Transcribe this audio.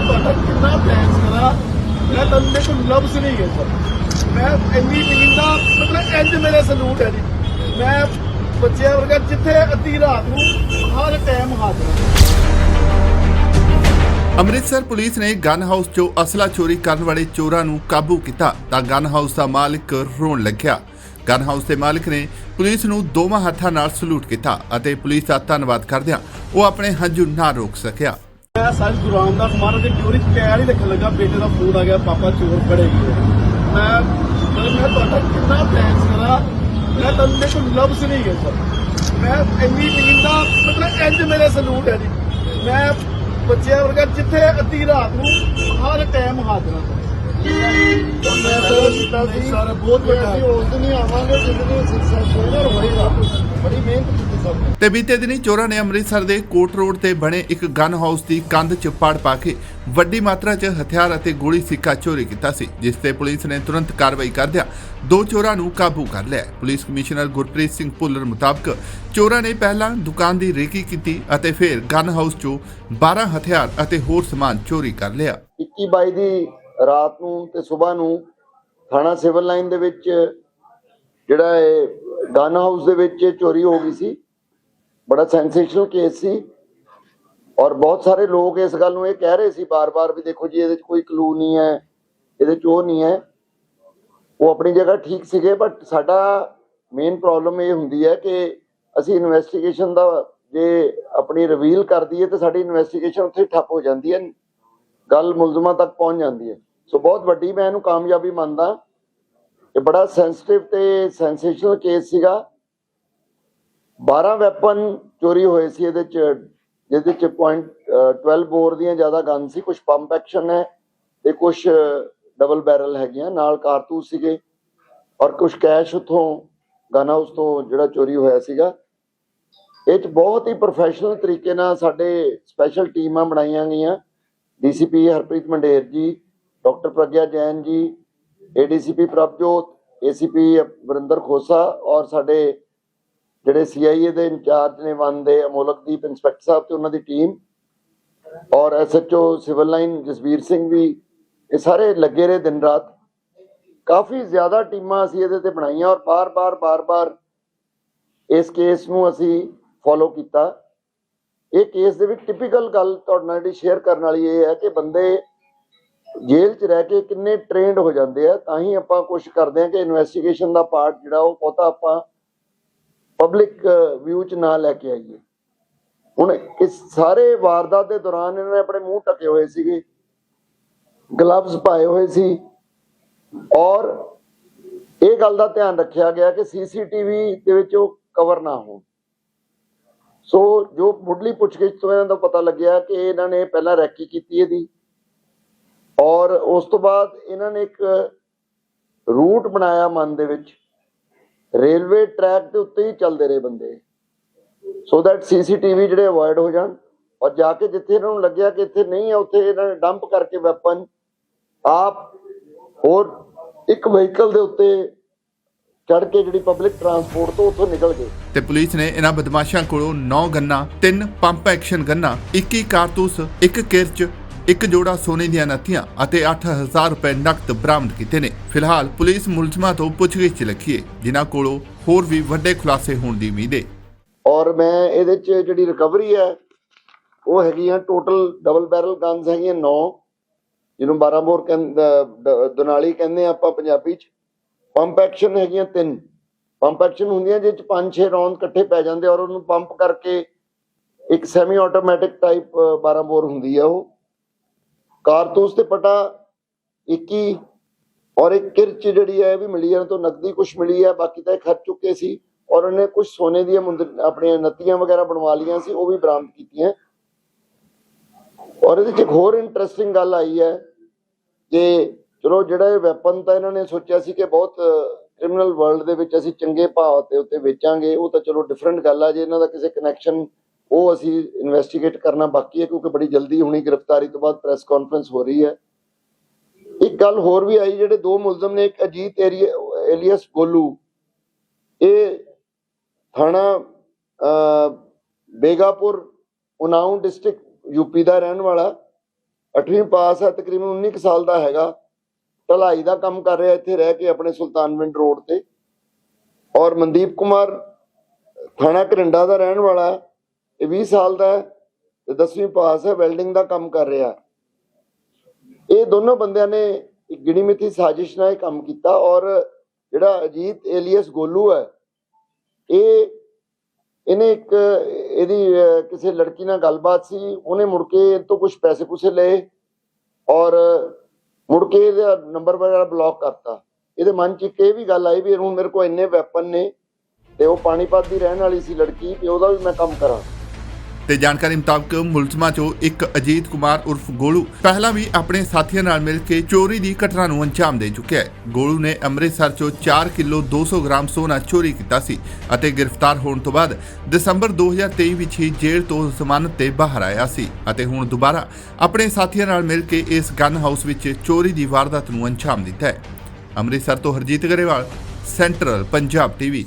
ਮੈਂ ਤੁਹਾਡਾ ਕਿੰਨਾ ਥੈਂਕਸ ਕਰਾਂ ਮੈਂ ਤੁਹਾਨੂੰ ਮੇਰੇ ਕੋਲ ਲਫ਼ਜ਼ ਨਹੀਂ ਹੈ ਸਰ। ਮੈਂ ਇੰਨੀ ਟੀਮ ਦਾ ਮਤਲਬ ਇੰਜ ਮੇਰੇ ਸਲੂਟ ਹੈ ਜੀ। ਮੈਂ ਬੱਚਿਆਂ ਵਰਗਾ ਜਿੱਥੇ ਅੱਧੀ ਰਾਤ ਨੂੰ ਹਰ ਟਾਈਮ ਹਾਜ਼ਰ ਹਾਂ ਅੰਮ੍ਰਿਤਸਰ ਪੁਲਿਸ ਨੇ ਗਨ ਹਾਊਸ 'ਚੋਂ ਅਸਲਾ ਚੋਰੀ ਕਰਨ ਵਾਲੇ ਚੋਰਾਂ ਨੂੰ ਕਾਬੂ ਕੀਤਾ, ਤਾਂ ਗਨ ਹਾਊਸ ਦਾ ਮਾਲਕ ਰੋਣ ਲੱਗਿਆ। ਗਨ ਹਾਊਸ ਦੇ ਮਾਲਕ ਨੇ ਪੁਲਿਸ ਨੂੰ ਦੋਵਾਂ ਹੱਥਾਂ ਨਾਲ ਸਲੂਟ ਕੀਤਾ ਅਤੇ ਪੁਲਿਸ ਦਾ ਧੰਨਵਾਦ ਕਰਦਿਆਂ ਉਹ ਆਪਣੇ ਹੰਝੂ ਨਾ ਰੋਕ ਸਕਿਆ। ਮੈਂ ਸਾਜ ਗੁਰੂ ਰਾਮਦਾਸ ਮਹਾਰਾਜ ਦੇ ਚੋਰੀ ਪੈਰ ਹੀ ਰੱਖਣ ਲੱਗਾ ਬੇਟੇ ਦਾ ਫੋਨ ਆ ਗਿਆ ਪਾਪਾ ਚੋਰ ਫੜੇ ਗਏ। ਮੈਂ ਮਤਲਬ ਮੈਂ ਤੁਹਾਡਾ ਕਿੰਨਾ ਥੈਂਕਸ ਕਰਾਂ ਮੈਂ ਤੁਹਾਨੂੰ ਕੋਲ ਲਫ਼ਜ਼ ਨਹੀਂ ਹੈ ਸਰ। ਮੈਂ ਇੰਨੀ ਟੀਮ ਦਾ ਮਤਲਬ ਇੰਜ ਮੇਰੇ ਸਲੂਟ ਹੈ ਜੀ। ਮੈਂ ਬੱਚਿਆਂ ਵਰਗਾ ਜਿੱਥੇ ਅੱਧੀ ਰਾਤ ਨੂੰ ਹਰ ਟਾਈਮ ਹਾਜ਼ਰ ਹਾਂ। ਮੈਂ ਸਰ ਕੀਤਾ ਸੀ। ਸਰ ਬਹੁਤ ਵੱਡਾ। ਅਸੀਂ ਉਸ ਦਿਨ ਹੀ ਆਵਾਂਗੇ ਜਿੱਦਣ ਸਕਸੈਸਫੁਲ ਹੋਏਗਾ ਬੜੀ ਮਿਹਨਤ ਤੇ ਬੀਤੇ ਦਿਨੀ ਚੋਰਾਂ ਨੇ ਅੰਮ੍ਰਿਤਸਰ ਦੇ ਕੋਟ ਰੋਡ ਤੇ ਬਣੇ ਇੱਕ ਗਨ ਹਾਊਸ ਦੀ ਕੰਧ 'ਚ ਪਾੜ ਪਾ ਕੇ ਵੱਡੀ ਮਾਤਰਾ 'ਚ ਹਥਿਆਰ ਅਤੇ ਗੋਲੀ ਸਿੱਕਾ ਚੋਰੀ ਕੀਤਾ ਸੀ, ਜਿਸ ਤੇ ਪੁਲਿਸ ਨੇ ਤੁਰੰਤ ਕਾਰਵਾਈ ਕਰਦਿਆਂ ਦੋ ਚੋਰਾਂ ਨੂੰ ਕਾਬੂ ਕਰ ਲਿਆ। ਪੁਲਿਸ ਕਮਿਸ਼ਨਰ ਗੁਰਪ੍ਰੀਤ ਸਿੰਘ ਭੁੱਲਰ ਮੁਤਾਬਕ ਚੋਰਾਂ ਨੇ ਪਹਿਲਾਂ ਦੁਕਾਨ ਦੀ ਰੇਕੀ ਕੀਤੀ ਅਤੇ ਫਿਰ ਗਨ ਹਾਊਸ 'ਚੋਂ 12 ਹਥਿਆਰ ਅਤੇ ਹੋਰ ਸਮਾਨ ਚੋਰੀ ਕਰ ਲਿਆ। 21 22 ਦੀ ਰਾਤ ਨੂੰ ਤੇ ਸਵੇਰ ਨੂੰ ਥਾਣਾ ਸਿਵਲ ਲਾਈਨ ਦੇ ਵਿੱਚ ਜਿਹੜਾ ਇਹ ਗਨ ਹਾਊਸ ਦੇ ਵਿੱਚ ਚੋਰੀ ਹੋ ਗਈ ਸੀ। ਬੜਾ ਸੈਂਸੇਸ਼ਨਲ ਕੇਸ ਸੀ। ਔਰ ਬਹੁਤ ਸਾਰੇ ਲੋਕ ਇਸ ਗੱਲ ਨੂੰ ਇਹ ਕਹਿ ਰਹੇ ਸੀ ਬਾਰ-ਬਾਰ ਵੀ ਦੇਖੋ ਜੀ, ਇਹਦੇ 'ਚ ਕੋਈ ਕਲੂ ਨਹੀਂ ਹੈ, ਇਹਦੇ 'ਚ ਉਹ ਨਹੀਂ ਹੈ। ਉਹ ਆਪਣੀ ਜਗ੍ਹਾ ਠੀਕ ਸੀਗੇ ਬਟ ਸਾਡਾ ਮੇਨ ਪ੍ਰੋਬਲਮ ਇਹ ਹੁੰਦੀ ਹੈ ਕਿ ਅਸੀਂ ਇਨਵੈਸਟੀਗੇਸ਼ਨ ਦਾ ਜੇ ਆਪਣੀ ਰਿਵੀਲ ਕਰ ਦਈਏ ਤਾਂ ਸਾਡੀ ਇਨਵੈਸਟੀਗੇਸ਼ਨ ਉੱਥੇ ਠੱਪ ਹੋ ਜਾਂਦੀ ਹੈ, ਗੱਲ ਮੁਲਜ਼ਮਾਂ ਤੱਕ ਪਹੁੰਚ ਜਾਂਦੀ ਹੈ। ਸੋ ਬਹੁਤ ਵੱਡੀ ਮੈਂ ਇਹਨੂੰ ਕਾਮਯਾਬੀ ਮੰਨਦਾ। ਇਹ ਬੜਾ ਸੈਂਸਿਟਿਵ ਤੇ ਸੈਂਸੇਸ਼ਨਲ ਕੇਸ ਸੀਗਾ। 12 ਵੈਪਨ ਚੋਰੀ ਹੋਏ ਸੀ ਇਹਦੇ ਚ, ਜਿਹਦੇ ਚ ਪੁਆਇੰਟ 12 ਬੋਰ ਦੀਆਂ ਜ਼ਿਆਦਾ ਗਨ ਸੀ ਕੁਝ ਪੰਪ ਐਕਸ਼ਨ ਹੈ ਤੇ ਕੁਝ ਡਬਲ ਬੈਰਲ ਹੈਗੀਆਂ, ਨਾਲ ਕਾਰਤੂਸ ਸੀਗੇ ਔਰ ਕੁਝ ਕੈਸ਼ ਉਥੋਂ ਗਨ ਹਾਊਸ ਤੋਂ ਜਿਹੜਾ ਚੋਰੀ ਹੋਇਆ ਸੀਗਾ। ਇਹ ਚ ਬਹੁਤ ਹੀ ਪ੍ਰੋਫੈਸ਼ਨਲ ਤਰੀਕੇ ਨਾਲ ਸਾਡੇ ਸਪੈਸ਼ਲ ਟੀਮਾਂ ਬਣਾਈਆਂ ਗਈਆਂ। ਡੀਸੀਪੀ ਹਰਪ੍ਰੀਤ ਮੰਡੇਰ ਜੀ, doctor Pragya Jain ji ADCP Prabhjot ACP Varinder Khosa ਔਰ ਸਾਡੇ ਜਿਹੜੇ ਸੀਆਈਏ ਦੇ ਇੰਚਾਰਜ ਨੇ ਵਨ ਦੇ ਅਮੋਲਕਦੀਪ ਇੰਸਪੈਕਟਰ ਸਾਹਿਬ ਤੇ ਉਹਨਾਂ ਦੀ ਟੀਮ ਔਰ SHO civil line Jasvir Singh ਵੀ, ਇਹ ਸਾਰੇ ਲੱਗੇ ਰਹੇ ਦਿਨ ਰਾਤ। ਕਾਫੀ ਜ਼ਿਆਦਾ ਟੀਮਾਂ ਅਸੀਂ ਇਹਦੇ ਤੇ ਬਣਾਈਆਂ ਔਰ ਬਾਰ-ਬਾਰ ਬਾਰ-ਬਾਰ ਇਸ ਕੇਸ ਨੂੰ ਅਸੀਂ ਫੋਲੋ ਕੀਤਾ। ਇਹ ਕੇਸ ਦੇ ਵਿੱਚ ਟਿਪੀਕਲ ਗੱਲ ਤੁਹਾਡੇ ਨਾਲ ਜਿਹੜੀ ਸ਼ੇਅਰ ਕਰਨ ਵਾਲੀ ਇਹ ਹੈ ਕਿ ਬੰਦੇ ਜੇਲ੍ਹ 'ਚ ਰਹਿ ਕੇ ਕਿੰਨੇ ਟ੍ਰੇਨਡ ਹੋ ਜਾਂਦੇ ਆ, ਤਾਂ ਹੀ ਆਪਾਂ ਕੋਸ਼ਿਸ਼ ਕਰਦੇ ਆ ਕਿ ਇਨਵੈਸਟੀਗੇਸ਼ਨ ਦਾ ਪਾਰਟ ਜਿਹੜਾ ਉਹ ਬਹੁਤਾ ਆਪਾਂ ਪਬਲਿਕ ਵਿਊ 'ਚ ਨਾ ਲੈ ਕੇ ਆਈਏ। ਹੁਣ ਇਸ ਸਾਰੇ ਵਾਰਦਾਤ ਦੇ ਦੌਰਾਨ ਇਹਨਾਂ ਨੇ ਆਪਣੇ ਮੂੰਹ ਟਕੇ ਹੋਏ ਸੀਗੇ ਗਲਵਜ਼ ਪਾਏ ਹੋਏ ਸੀ, ਔਰ ਇਹ ਗੱਲ ਦਾ ਧਿਆਨ ਰੱਖਿਆ ਗਿਆ ਕਿ ਸੀਸੀਟੀਵੀ ਦੇ ਵਿੱਚ ਉਹ ਕਵਰ ਨਾ ਹੋਣ। ਸੋ ਜੋ ਮੁੱਢਲੀ ਪੁੱਛਗਿੱਛ ਤੋਂ ਇਹਨਾਂ ਦਾ ਪਤਾ ਲੱਗਿਆ ਕਿ ਇਹਨਾਂ ਨੇ ਪਹਿਲਾਂ ਰੈਕੀ ਕੀਤੀ ਇਹਦੀ, ਔਰ ਉਸ ਤੋਂ ਬਾਅਦ ਇਹਨਾਂ ਨੇ ਇੱਕ ਰੂਟ ਬਣਾਇਆ ਮਨ ਦੇ ਵਿੱਚ ਰੇਲਵੇ ਟਰੈਕ ਦੇ ਉੱਤੇ ਹੀ ਚੱਲਦੇ ਰਹੇ ਬੰਦੇ। ਸੋ ਦੈਟ ਸੀਸੀਟੀਵੀ ਜਿਹੜੇ ਅਵੋਇਡ ਹੋ ਜਾਣ ਔਰ ਜਾ ਕੇ ਜਿੱਥੇ ਇਹਨਾਂ ਨੂੰ ਲੱਗਿਆ ਕਿ ਇੱਥੇ ਨਹੀਂ ਹੈ ਉੱਥੇ ਇਹਨਾਂ ਨੇ ਡੰਪ ਕਰਕੇ ਵੈਪਨ ਆਪ ਹੋਰ ਇੱਕ ਵਹੀਕਲ ਦੇ ਉੱਤੇ ਚੜ ਕੇ ਜਿਹੜੀ ਪਬਲਿਕ ਟਰਾਂਸਪੋਰਟ ਤੋਂ ਉੱਥੋਂ ਨਿਕਲ ਗਏ। ਤੇ ਪੁਲਿਸ ਨੇ ਇਹਨਾਂ ਬਦਮਾਸ਼ਾਂ ਕੋਲੋਂ 9 ਗੰਨਾ 3 ਪੰਪ ਐਕਸ਼ਨ ਗੰਨਾ 21 ਕਾਰਤੂਸ, ਇੱਕ ਕਿਰਚ ਇੱਕ ਜੋੜਾ ਸੋਨੇ ਦੀਆਂ ਨੱਥੀਆਂ ਅਤੇ 8000 ਰੁਪਏ ਨਕਦ ਬਰਾਮਦ ਕੀਤੇ ਨੇ। ਫਿਲਹਾਲ ਪੁਲਿਸ ਮੁਲਜ਼ਮਾਂ ਤੋਂ ਪੁੱਛਗਿੱਛ ਲੱਗੀ ਹੈ ਜਿਨ੍ਹਾਂ ਕੋਲੋਂ ਹੋਰ ਵੀ ਵੱਡੇ ਖੁਲਾਸੇ ਹੋਣ ਦੀ ਉਮੀਦ ਹੈ ਔਰ ਮੈਂ ਇਹਦੇ ਚ ਜਿਹੜੀ ਰਿਕਵਰੀ ਹੈ, ਉਹ ਹੈਗੀਆਂ ਟੋਟਲ ਡਬਲ ਬੈਰਲ ਗਨਸ ਹੈਗੀਆਂ 9 ਜਿਹਨੂੰ 12 ਬੋਰ ਦੁਨਾਲੀ ਕਹਿੰਦੇ ਆਪਾਂ ਪੰਜਾਬੀ ਚ। ਪੰਪ ਐਕਸ਼ਨ ਹੈਗੀਆਂ 3 ਪੰਪ ਐਕਸ਼ਨ ਹੁੰਦੀਆਂ ਜਿਹ ਚ 5-6 ਰੌਂਦ ਇਕੱਠੇ ਪੈ ਜਾਂਦੇ ਔਰ ਉਹਨੂੰ ਪੰਪ ਕਰਕੇ ਇੱਕ ਸੈਮੀ ਆਟੋਮੈਟਿਕ ਟਾਈਪ 12 ਬੋਰ ਹੁੰਦੀ ਆ ਉਹ। ਕਾਰਤੂਸ ਤੇ ਪਟਾ 21 ਔਰ ਇੱਕ ਕਿਰਚ ਜਿਹੜੀ ਹੈ ਵੀ ਮਿਲੀ ਹੈ ਤੋਂ ਨਕਦੀ ਕੁਝ ਮਿਲੀ ਹੈ, ਬਾਕੀ ਤਾਂ ਇਹ ਖਰਚ ਚੁੱਕੇ ਸੀ ਔਰ ਉਹਨੇ ਕੁਝ ਸੋਨੇ ਦੀਆਂ ਆਪਣੀਆਂ ਨੱਤੀਆਂ ਵਗੈਰਾ ਬਣਵਾ ਲੀਆਂ ਸੀ, ਉਹ ਵੀ ਬਰਾਮਦ ਕੀਤੀਆਂ। ਔਰ ਇਹਦੇ ਚ ਇੱਕ ਹੋਰ ਇੰਟਰਸਟਿੰਗ ਗੱਲ ਆਈ ਹੈ ਕਿ ਚਲੋ ਜਿਹੜਾ ਇਹ ਵੈਪਨ ਤਾਂ ਇਹਨਾਂ ਨੇ ਸੋਚਿਆ ਸੀ ਕਿ ਬਹੁਤ ਕ੍ਰਿਮੀਨਲ ਵਰਲਡ ਦੇ ਵਿੱਚ ਅਸੀਂ ਚੰਗੇ ਭਾਅ ਤੇ ਉੱਤੇ ਵੇਚਾਂਗੇ, ਉਹ ਤਾਂ ਚਲੋ ਡਿਫਰੈਂਟ ਗੱਲ ਆ, ਜੇ ਇਹਨਾਂ ਦਾ ਕਿਸੇ ਕਨੈਕਸ਼ਨ ਉਹ ਅਸੀਂ ਇਨਵੈਸਟੀਗੇਟ ਕਰਨਾ ਬਾਕੀ ਹੈ ਕਿਉਂਕਿ ਬੜੀ ਜਲਦੀ ਹੋਣੀ, ਗ੍ਰਿਫਤਾਰੀ ਤੋਂ ਬਾਅਦ ਪ੍ਰੈਸ ਕਾਨਫਰੰਸ ਹੋ ਰਹੀ ਹੈ। ਇੱਕ ਗੱਲ ਹੋਰ ਵੀ ਆਈ, ਜਿਹੜੇ ਦੋ ਮੁਲਜ਼ਮ ਨੇ, ਇੱਕ ਅਜੀਤ ਏਰੀਆ ਏਲੀਅਸ ਗੋਲੂ। ਇਹ ਥਾਣਾ ਬੇਗਾਪੁਰ ਉਨਾਓ ਡਿਸਟ੍ਰਿਕਟ ਯੂਪੀ ਦਾ ਰਹਿਣ ਵਾਲਾ। 8ਵੀਂ ਪਾਸ ਹੈ, ਤਕਰੀਬਨ 19 ਕੁ ਸਾਲ ਦਾ ਹੈਗਾ। ਢਲਾਈ ਦਾ ਕੰਮ ਕਰ ਰਿਹਾ, ਇੱਥੇ ਰਹਿ ਕੇ ਆਪਣੇ ਸੁਲਤਾਨਵਿੰਡ ਰੋਡ ਤੇ। ਔਰ ਮਨਦੀਪ ਕੁਮਾਰ, ਥਾਣਾ ਘਰਿੰਡਾ ਦਾ ਰਹਿਣ ਵਾਲਾ ਇਹ 20 ਸਾਲ ਦਾ ਹੈ ਤੇ 10ਵੀਂ ਪਾਸ ਹੈ ਵੈਲਡਿੰਗ ਦਾ ਕੰਮ ਕਰ ਰਿਹਾ। ਇਹ ਦੋਨੋਂ ਬੰਦਿਆਂ ਨੇ ਇੱਕ ਗਿਣੀ ਮਿੱਥੀ ਸਾਜ਼ਿਸ਼ ਨਾਲ ਇਹ ਕੰਮ ਕੀਤਾ ਔਰ ਜਿਹੜਾ ਅਜੀਤ ਏਲੀਅਸ ਗੋਲੂ ਹੈ, ਇਹ ਇਹਨੇ ਇੱਕ ਇਹਦੀ ਕਿਸੇ ਲੜਕੀ ਨਾਲ ਗੱਲਬਾਤ ਸੀ, ਉਹਨੇ ਮੁੜ ਕੇ ਇਹ ਤੋਂ ਕੁਝ ਪੈਸੇ ਪੂਸੇ ਲਏ ਔਰ ਮੁੜ ਕੇ ਇਹਦਾ ਨੰਬਰ ਵਗੈਰਾ ਬਲੌਕ ਕਰਤਾ। ਇਹਦੇ ਮਨ 'ਚ ਇੱਕ ਇਹ ਵੀ ਗੱਲ ਆਈ ਵੀ ਹੁਣ ਮੇਰੇ ਕੋਲ ਇੰਨੇ ਵੈਪਨ ਨੇ ਤੇ ਉਹ ਪਾਣੀਪਤ ਦੀ ਰਹਿਣ ਵਾਲੀ ਸੀ ਲੜਕੀ ਤੇ ਉਹਦਾ ਵੀ ਮੈਂ ਕੰਮ ਕਰਾਂ। ਤੇ ਜਾਣਕਾਰੀ ਮੁਤਾਬਕ ਮੁਲਜ਼ਮਾਂ 'ਚੋਂ ਇੱਕ ਅਜੀਤ ਕੁਮਾਰ ਉਰਫ ਗੋਲੂ ਪਹਿਲਾਂ ਵੀ ਆਪਣੇ ਸਾਥੀਆਂ ਨਾਲ ਮਿਲ ਕੇ ਚੋਰੀ ਦੀ ਘਟਨਾ ਨੂੰ ਅੰਜਾਮ ਦੇ ਚੁੱਕਿਆ ਹੈ। ਗੋਲੂ ਨੇ ਅੰਮ੍ਰਿਤਸਰ 'ਚੋਂ 4 ਕਿਲੋ 200 ਗ੍ਰਾਮ ਸੋਨਾ ਚੋਰੀ ਕੀਤਾ ਸੀ ਅਤੇ ਗ੍ਰਿਫਤਾਰ ਹੋਣ ਤੋਂ ਬਾਅਦ ਦਸੰਬਰ 2023 ਵਿੱਚ ਹੀ ਜੇਲ੍ਹ ਤੋਂ ਜ਼ਮਾਨਤ ਤੇ ਬਾਹਰ ਆਇਆ ਸੀ ਅਤੇ ਹੁਣ ਦੁਬਾਰਾ ਆਪਣੇ ਸਾਥੀਆਂ ਨਾਲ ਮਿਲ ਕੇ ਇਸ ਗਨ ਹਾਊਸ ਵਿੱਚ ਚੋਰੀ ਦੀ ਵਾਰਦਾਤ ਨੂੰ ਅੰਜਾਮ ਦਿੱਤਾ ਹੈ। ਅੰਮ੍ਰਿਤਸਰ ਤੋਂ ਹਰਜੀਤ ਗਰੇਵਾਲ, ਸੈਂਟਰਲ ਪੰਜਾਬ ਟੀਵੀ